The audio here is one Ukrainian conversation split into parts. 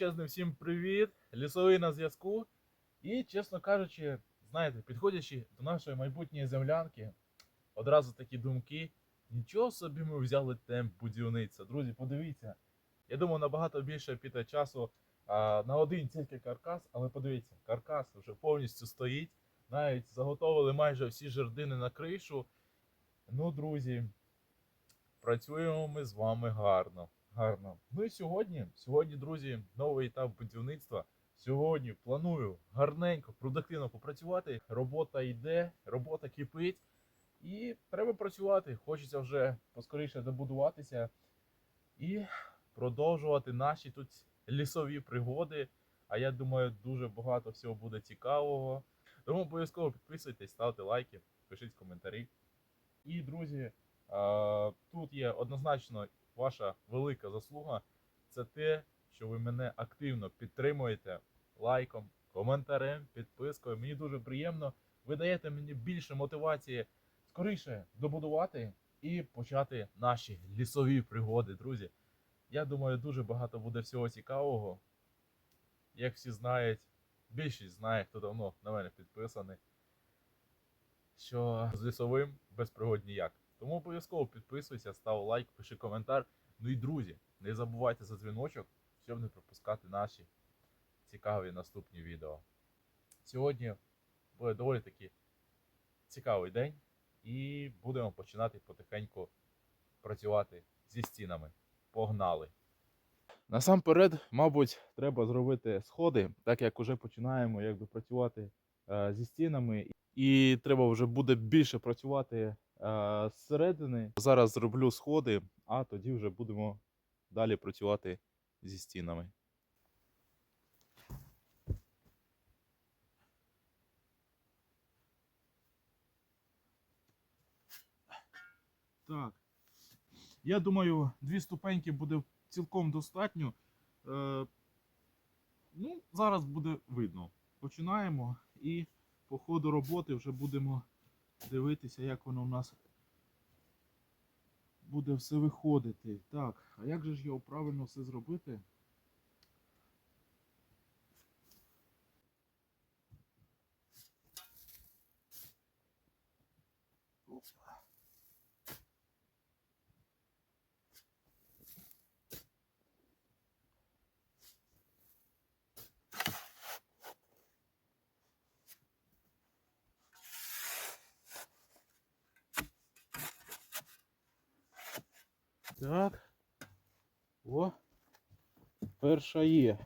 Величезний всім привіт! Лісовий на зв'язку. І, чесно кажучи, знаєте, підходячи до нашої майбутньої землянки, одразу такі думки. Нічого собі ми взяли темп будівництва. Друзі, подивіться. Я думаю, набагато більше піде часу а, на один тільки каркас, але подивіться, каркас вже повністю стоїть. Навіть заготовили майже всі жердини на кришу. Ну, друзі, працюємо ми з вами гарно. Гарно. Ну і сьогодні, сьогодні, друзі, новий етап будівництва. Сьогодні планую гарненько, продуктивно попрацювати. Робота йде, робота кипить. І треба працювати. Хочеться вже поскоріше добудуватися і продовжувати наші тут лісові пригоди. А я думаю, дуже багато всього буде цікавого. Тому обов'язково підписуйтесь, ставте лайки, пишіть коментарі. І, друзі, тут є однозначно ваша велика заслуга. Це те, що ви мене активно підтримуєте лайком, коментарем, підпискою. Мені дуже приємно. Ви даєте мені більше мотивації скоріше добудувати і почати наші лісові пригоди, друзі. Я думаю, дуже багато буде всього цікавого. Як всі знають, більшість знає, хто давно на мене підписаний, що з лісовим без пригод ніяк. Тому обов'язково підписуйся, став лайк, пиши коментар. Ну і друзі, не забувайте за дзвіночок, щоб не пропускати наші цікаві наступні відео. Сьогодні буде доволі таки цікавий день, і будемо починати потихеньку працювати зі стінами. Погнали! Насамперед, мабуть, треба зробити сходи, так як вже починаємо якби, працювати е, зі стінами, і треба вже буде більше працювати зсередини. Зараз зроблю сходи, а тоді вже будемо далі працювати зі стінами. Так. Я думаю, дві ступеньки буде цілком достатньо. Е, ну, зараз буде видно. Починаємо і по ходу роботи вже будемо дивитися, як воно у нас буде все виходити. Так, а як же ж його правильно все зробити? Опа. Так. О. Перша є.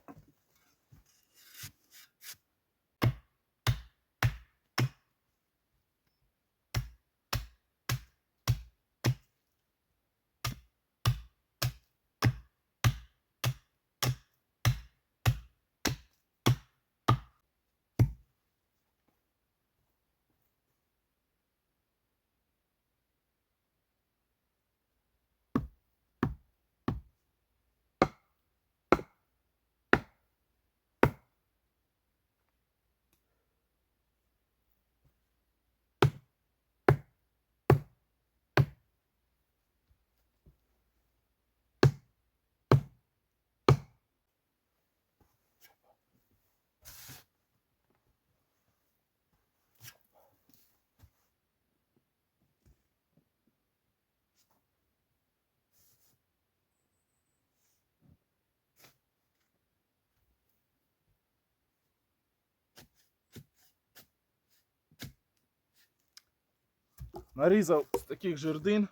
Нарізав з таких жердин.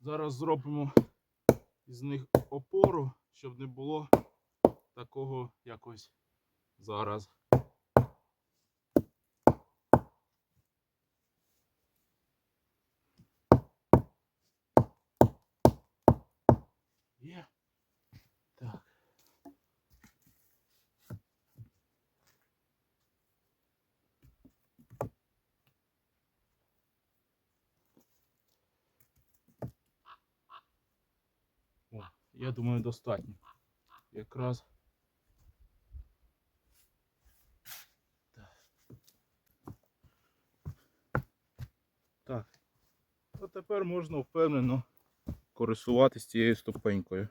Зараз зробимо із них опору, щоб не було такого якось зараз. достатньо. Якраз. Так. А тепер можна впевнено користуватись цією ступенькою.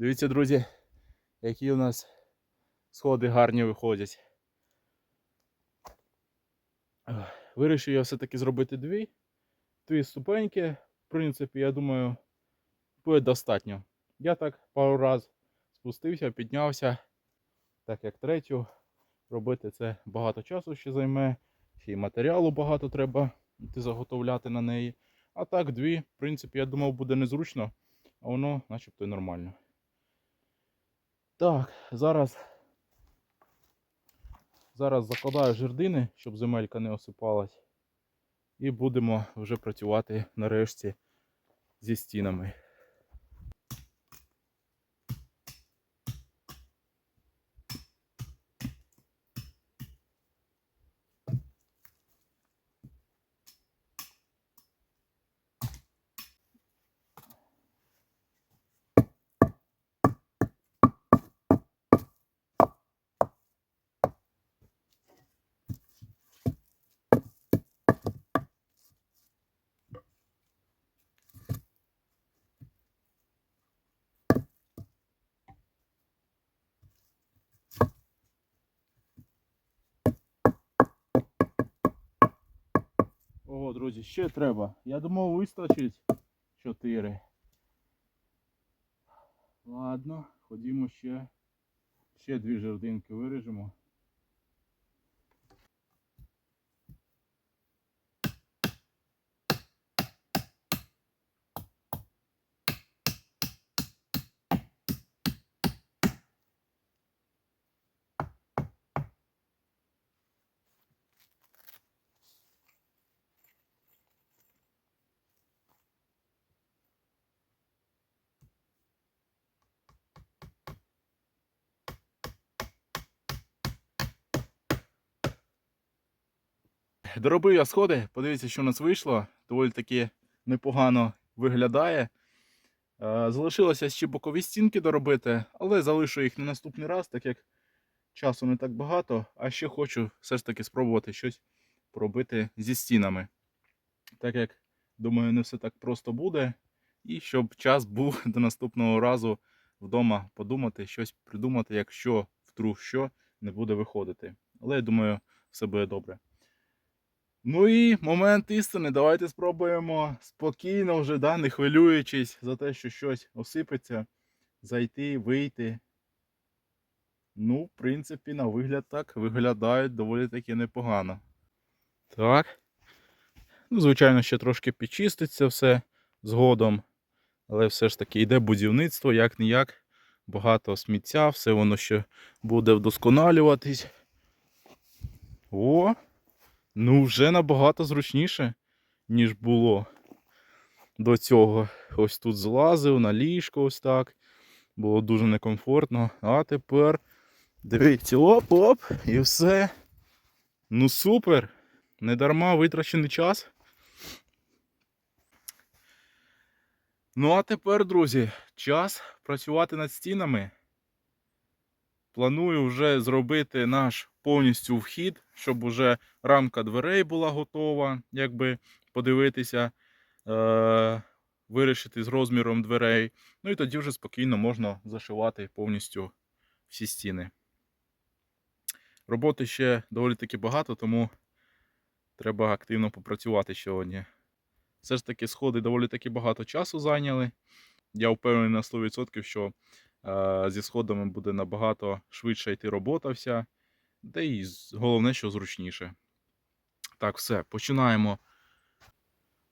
Дивіться, друзі, які у нас сходи гарні виходять. Вирішив я все-таки зробити дві. Дві ступеньки. В принципі, я думаю, буде достатньо. Я так пару раз спустився, піднявся. Так як третю. Робити це багато часу ще займе. Ще й матеріалу багато треба заготовляти на неї. А так, дві, в принципі, я думав, буде незручно, а воно начебто й нормально. Так, зараз. Зараз закладаю жердини, щоб земелька не осипалась. І будемо вже працювати нарешті зі стінами. Ого, друзі, ще треба. Я думав, вистачить 4. Ладно, ходімо ще. Ще дві жердинки виріжемо. Доробив я сходи, подивіться, що у нас вийшло. Доволі таки непогано виглядає. Е, Залишилося ще бокові стінки доробити, але залишу їх на наступний раз, так як часу не так багато, а ще хочу все ж таки спробувати щось поробити зі стінами. Так як, думаю, не все так просто буде. І щоб час був до наступного разу вдома подумати, щось придумати, якщо вдруг що не буде виходити. Але я думаю, все буде добре. Ну і момент істини. Давайте спробуємо спокійно вже, да, не хвилюючись за те, що щось осипеться, зайти, вийти. Ну, в принципі, на вигляд так виглядають доволі таки непогано. Так. Ну, звичайно, ще трошки підчиститься все згодом. Але все ж таки йде будівництво, як ніяк. Багато сміття, все воно ще буде вдосконалюватись. О! Ну, вже набагато зручніше, ніж було до цього. Ось тут злазив на ліжко, ось так. Було дуже некомфортно. А тепер Дивіться, оп-оп, і все. Ну супер. Не дарма витрачений час. Ну, а тепер, друзі, час працювати над стінами. Планую вже зробити наш повністю вхід, щоб уже рамка дверей була готова, якби подивитися, е- вирішити з розміром дверей. Ну і тоді вже спокійно можна зашивати повністю всі стіни. Роботи ще доволі таки багато, тому треба активно попрацювати сьогодні. Все ж таки, сходи доволі таки багато часу зайняли. Я впевнений на 100%, що е, зі сходами буде набагато швидше йти робота вся. Та і головне, що зручніше. Так, все, починаємо.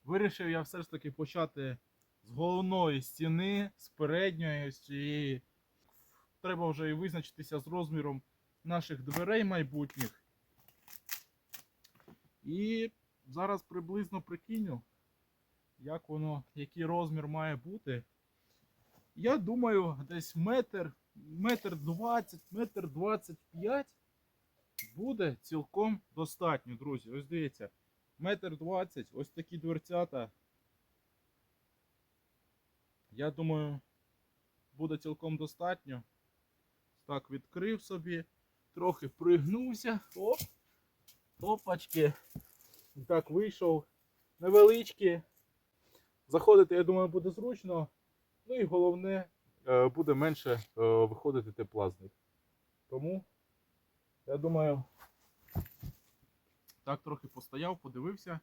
Вирішив я все ж таки почати з головної стіни, з передньої, з цієї. Треба вже і визначитися з розміром наших дверей майбутніх. І зараз приблизно прикиню, як воно, який розмір має бути. Я думаю, десь метр, метр двадцять, метр двадцять п'ять буде цілком достатньо, друзі. Ось дивіться, метр двадцять, ось такі дверцята. Я думаю, буде цілком достатньо. Так, відкрив собі, трохи пригнувся. Оп! Опачки. Так, вийшов невеличкі. Заходити, я думаю, буде зручно. Ну і головне, е, буде менше е, виходити тепла з них. Тому, я думаю, так трохи постояв, подивився.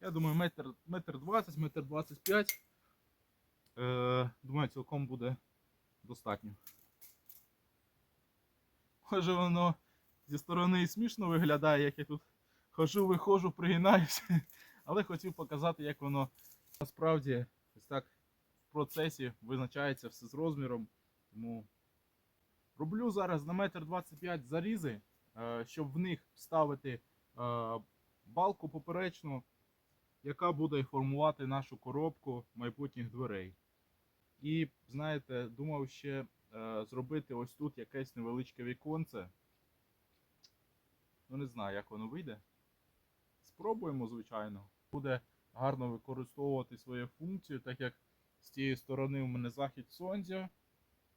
Я думаю, метр, метр 20, метр 25. Е, думаю, цілком буде достатньо. Може воно зі сторони смішно виглядає, як я тут хожу, виходжу, пригинаюся. Але хотів показати, як воно насправді ось так в процесі визначається все з розміром. Тому роблю зараз на метр 25 зарізи, е, щоб в них вставити е, балку поперечну, яка буде формувати нашу коробку майбутніх дверей. І, знаєте, думав ще е, зробити ось тут якесь невеличке віконце. Ну, не знаю, як воно вийде. Спробуємо, звичайно. Буде гарно використовувати свою функцію, так як з тієї сторони у мене захід сонця,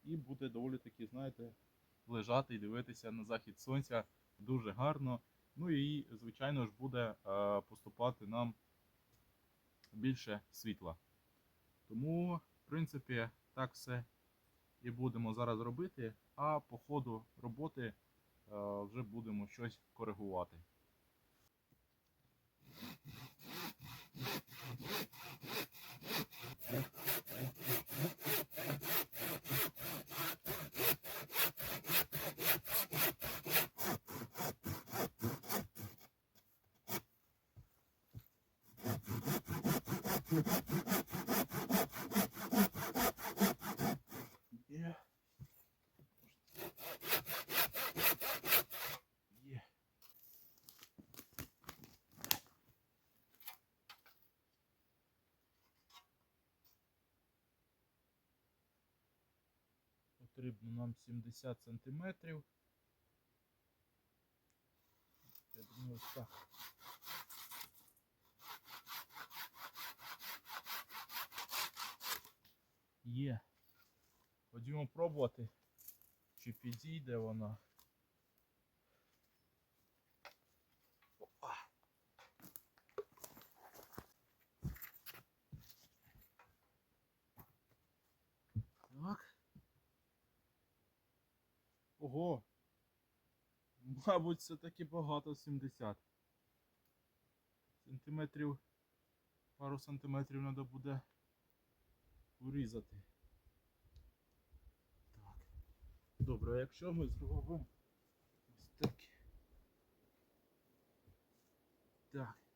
і буде доволі таки, знаєте, лежати і дивитися на захід сонця дуже гарно. Ну і, звичайно ж, буде е, поступати нам більше світла. Тому, в принципі, так все і будемо зараз робити. А по ходу роботи е, вже будемо щось коригувати. Є. Є. Потрібно нам 70 сантиметрів. Я думаю, так. Є. Ходімо пробувати, чи підійде вона. Опа. Так. Ого. Мабуть, це таки багато 70. Сантиметрів. Пару сантиметрів треба буде урізати. Так. Добре, а якщо ми зробимо ось так. Так.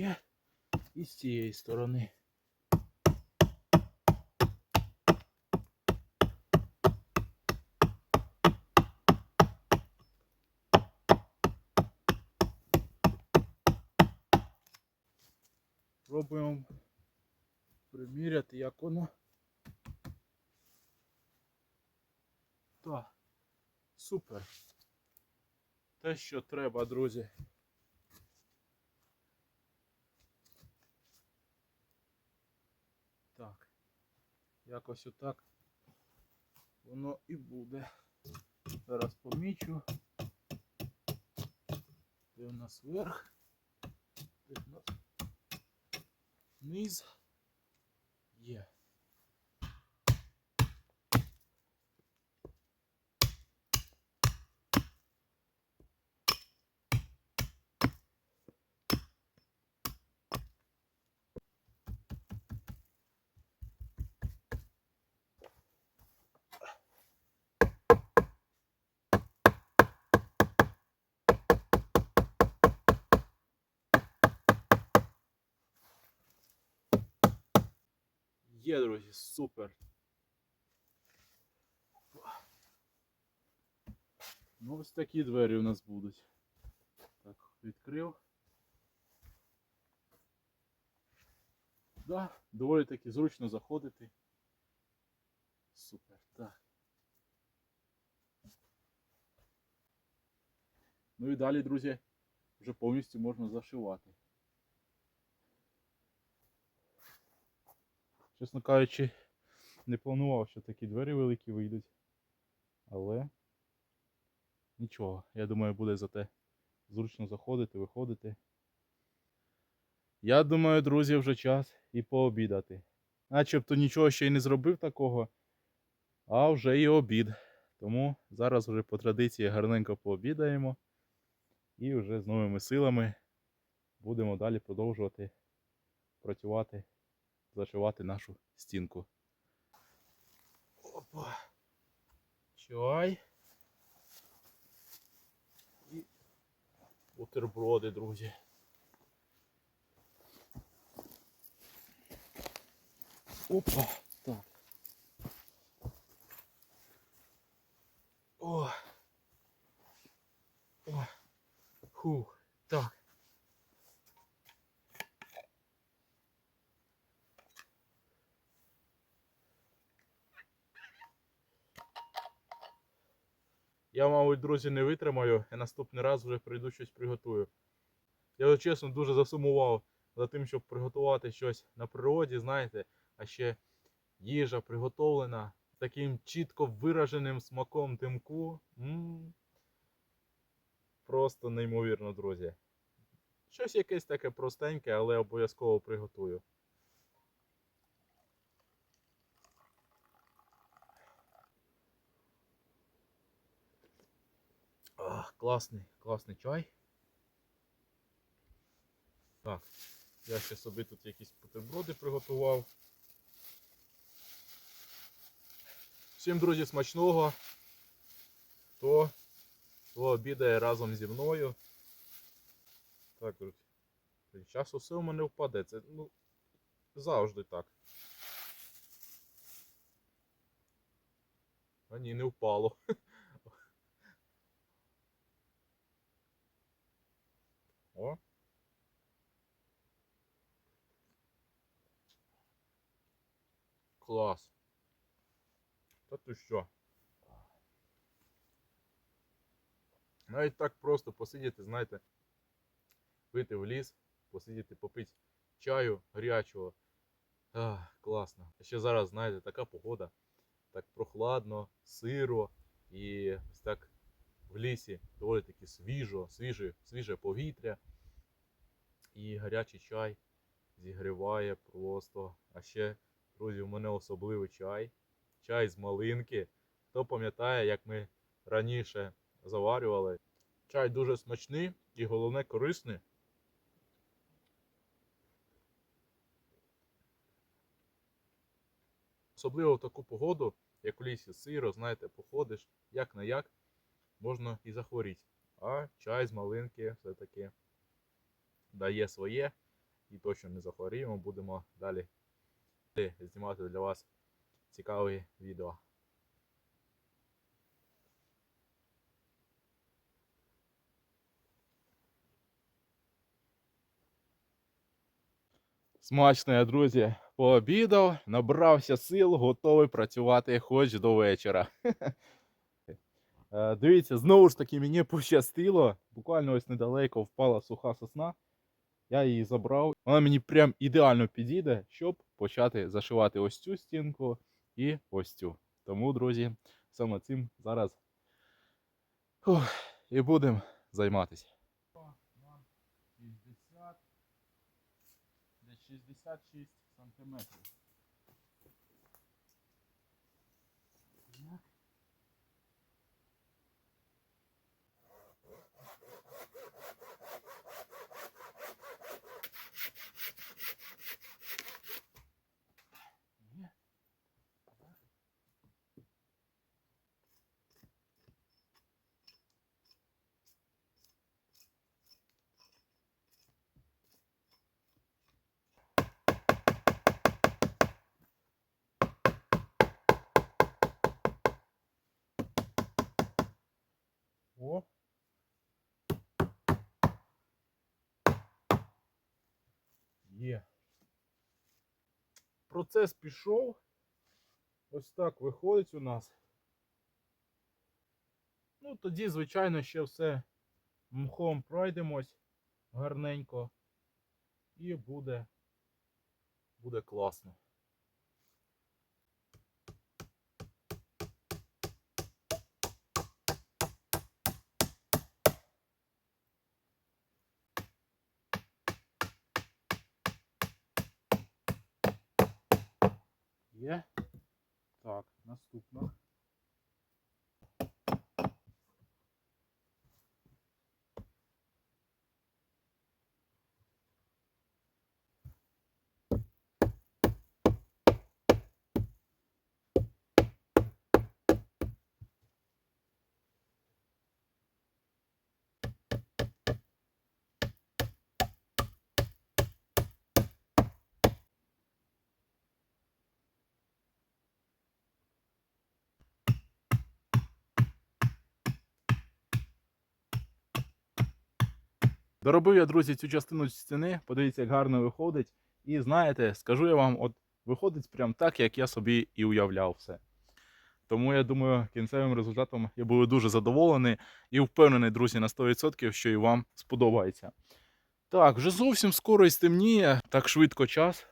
Я і з цієї сторони. Пробуємо приміряти, як воно. Так, супер. Те, що треба, друзі. Якось отак воно і буде. Зараз помічу. Де у нас верх? Де у нас низ? Є. Є, друзі, супер. Ну, ось такі двері у нас будуть. Так, відкрив. Да, доволі таки зручно заходити. Супер, так. Ну і далі, друзі, вже повністю можна зашивати. Чесно кажучи, не планував, що такі двері великі вийдуть. Але нічого, я думаю, буде зате зручно заходити, виходити. Я думаю, друзі, вже час і пообідати. Начебто нічого ще й не зробив такого, а вже і обід. Тому зараз вже по традиції гарненько пообідаємо і вже з новими силами будемо далі продовжувати працювати зашивати нашу стінку. Опа. Чай. І бутерброди, друзі. Опа. Так. О. О. Фух. Так. Я, мабуть, друзі, не витримаю і наступний раз вже прийду щось приготую. Я чесно дуже засумував за тим, щоб приготувати щось на природі, знаєте, а ще їжа приготовлена таким чітко вираженим смаком димку. М. Просто неймовірно, друзі. Щось якесь таке простеньке, але обов'язково приготую. Класний, класний чай. Так, я ще собі тут якісь бутерброди приготував. Всім, друзі, смачного. Хто, хто обідає разом зі мною. Так, друзі. Зараз усе у мене впаде. Це ну, завжди так. А ні, не впало. О. Клас. Та ти що? Навіть так просто посидіти, знаєте, вийти в ліс, посидіти, попити чаю гарячого. Ах, класно. Ще зараз, знаєте, така погода, так прохладно, сиро і ось так в лісі доволі таки свіжо, свіже, свіже повітря. І гарячий чай зігріває просто. А ще, друзі, у мене особливий чай. Чай з малинки. Хто пам'ятає, як ми раніше заварювали. Чай дуже смачний і головне корисний. Особливо в таку погоду, як у лісі сиро, знаєте, походиш, як на як, можна і захворіти. А чай з малинки все-таки дає своє і точно не захворіємо. Будемо далі знімати для вас цікаві відео. Смачно я, друзі, пообідав, набрався сил, готовий працювати хоч до вечора. Е, Дивіться, знову ж таки, мені пощастило. Буквально ось недалеко впала суха сосна. Я її забрав. Вона мені прям ідеально підійде, щоб почати зашивати ось цю стінку і ось цю. Тому, друзі, саме цим зараз фух, і будемо займатися. 60, 66 сантиметрів. Так. Є. О. Є. Процес пішов. Ось так виходить у нас. Ну, тоді, звичайно, ще все мхом пройдемось гарненько. І буде, буде класно. Є. Так, наступна. Доробив я, друзі, цю частину стіни. Подивіться, як гарно виходить. І знаєте, скажу я вам, от виходить прям так, як я собі і уявляв все. Тому я думаю, кінцевим результатом я буду дуже задоволений і впевнений, друзі, на 100%, що і вам сподобається. Так, вже зовсім скоро і стемніє, так швидко час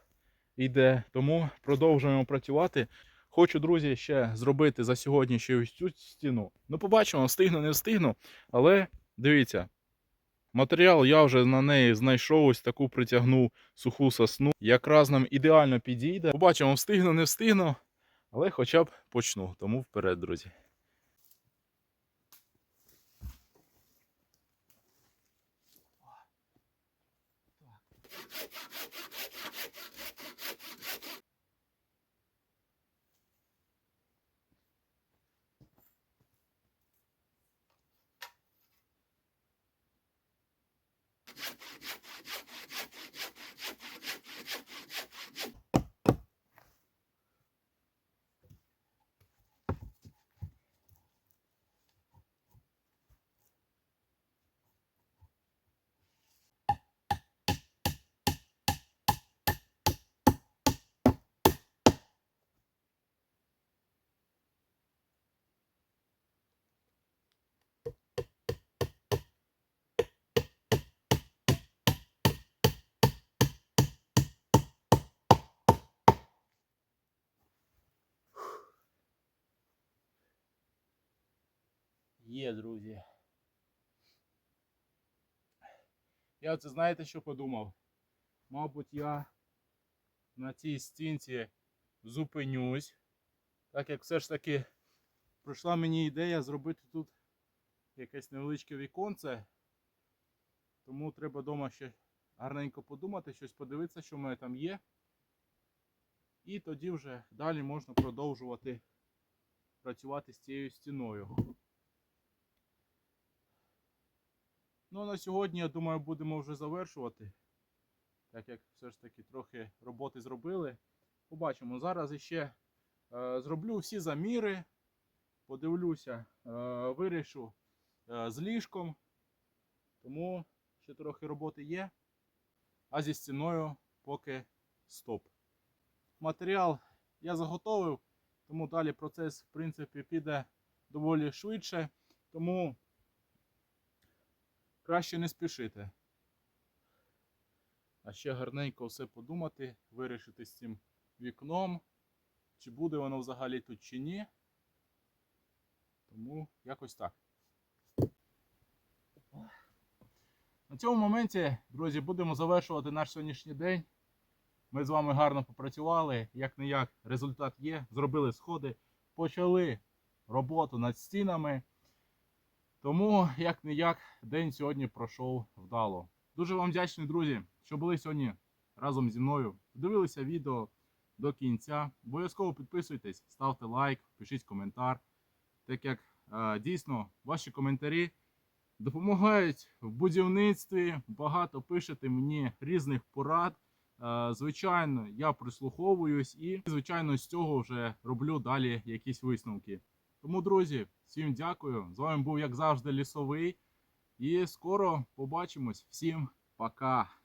йде, тому продовжуємо працювати. Хочу, друзі, ще зробити за сьогодні ще ось цю стіну. Ну, побачимо, встигну, не встигну. Але дивіться, матеріал я вже на неї знайшов, ось таку притягнув суху сосну. Якраз нам ідеально підійде. Побачимо, встигну, не встигну, але хоча б почну. Тому вперед, друзі. Є, друзі. Я оце знаєте, що подумав? Мабуть, я на цій стінці зупинюсь, так як все ж таки прийшла мені ідея зробити тут якесь невеличке віконце. Тому треба вдома ще гарненько подумати, щось подивитися, що в мене там є. І тоді вже далі можна продовжувати працювати з цією стіною. Ну, на сьогодні, я думаю, будемо вже завершувати. Так як все ж таки трохи роботи зробили. Побачимо. Зараз іще е, зроблю всі заміри. Подивлюся, е, вирішу е, з ліжком. Тому ще трохи роботи є. А зі стіною поки стоп. Матеріал я заготовив, тому далі процес, в принципі, піде доволі швидше. Тому краще не спішити. А ще гарненько все подумати, вирішити з цим вікном, чи буде воно взагалі тут чи ні. Тому якось так. На цьому моменті, друзі, будемо завершувати наш сьогоднішній день. Ми з вами гарно попрацювали. Як не як, результат є. Зробили сходи, почали роботу над стінами. Тому, як не як, день сьогодні пройшов вдало. Дуже вам вдячний, друзі, що були сьогодні разом зі мною. Дивилися відео до кінця. Обов'язково підписуйтесь, ставте лайк, пишіть коментар. Так як е, дійсно ваші коментарі допомагають в будівництві. Багато пишете мені різних порад. Е, Звичайно, я прислуховуюсь і, звичайно, з цього вже роблю далі якісь висновки. Тому, друзі, всім дякую. З вами був, як завжди, лісовий. І скоро побачимось. Всім пока!